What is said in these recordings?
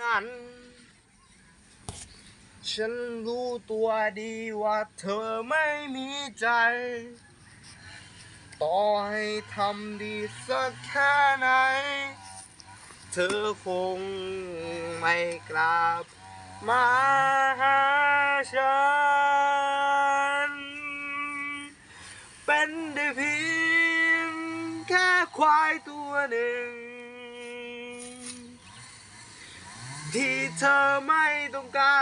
นั้น ฉันรู้ตัวดีว่าเธอไม่มีใจ ต่อให้ทำดีสักแค่ไหน เธอคงไม่กลับมาหาฉัน เป็นได้เพียงแค่ควายตัวหนึ่ง ที่เธอไม่ต้องกา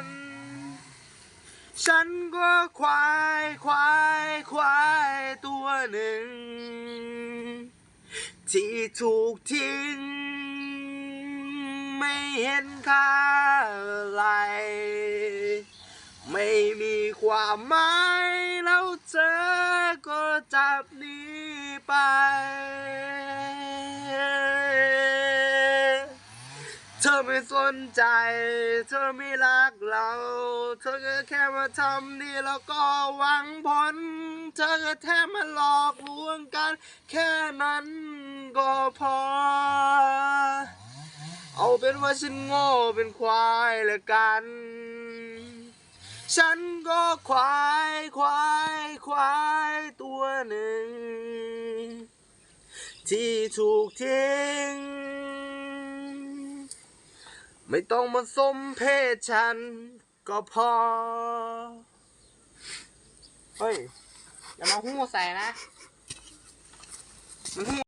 ร ฉันก็ควายควายควายตัวหนึ่ง ที่ถูกทิ้ง ไม่เห็นค่าอะไรไม่มีความหมายแล้วเธอก็จับหนี้ไป เธอไม่สนใจ เธอไม่รักเรา เธอก็แค่มาทำดีแล้วก็หวังผล เธอก็แค่มาหลอกลวงกัน แค่นั้นก็พอ เอาเป็นว่าฉันโง่เป็นควายละกัน ฉันก็ควายควายควายตัวหนึ่ง ที่ถูกทิ้ง ไม่ต้องมาสมเพศฉัน ก็พอ เฮ้ย อย่ามาหู้ใส่นะ มันหู้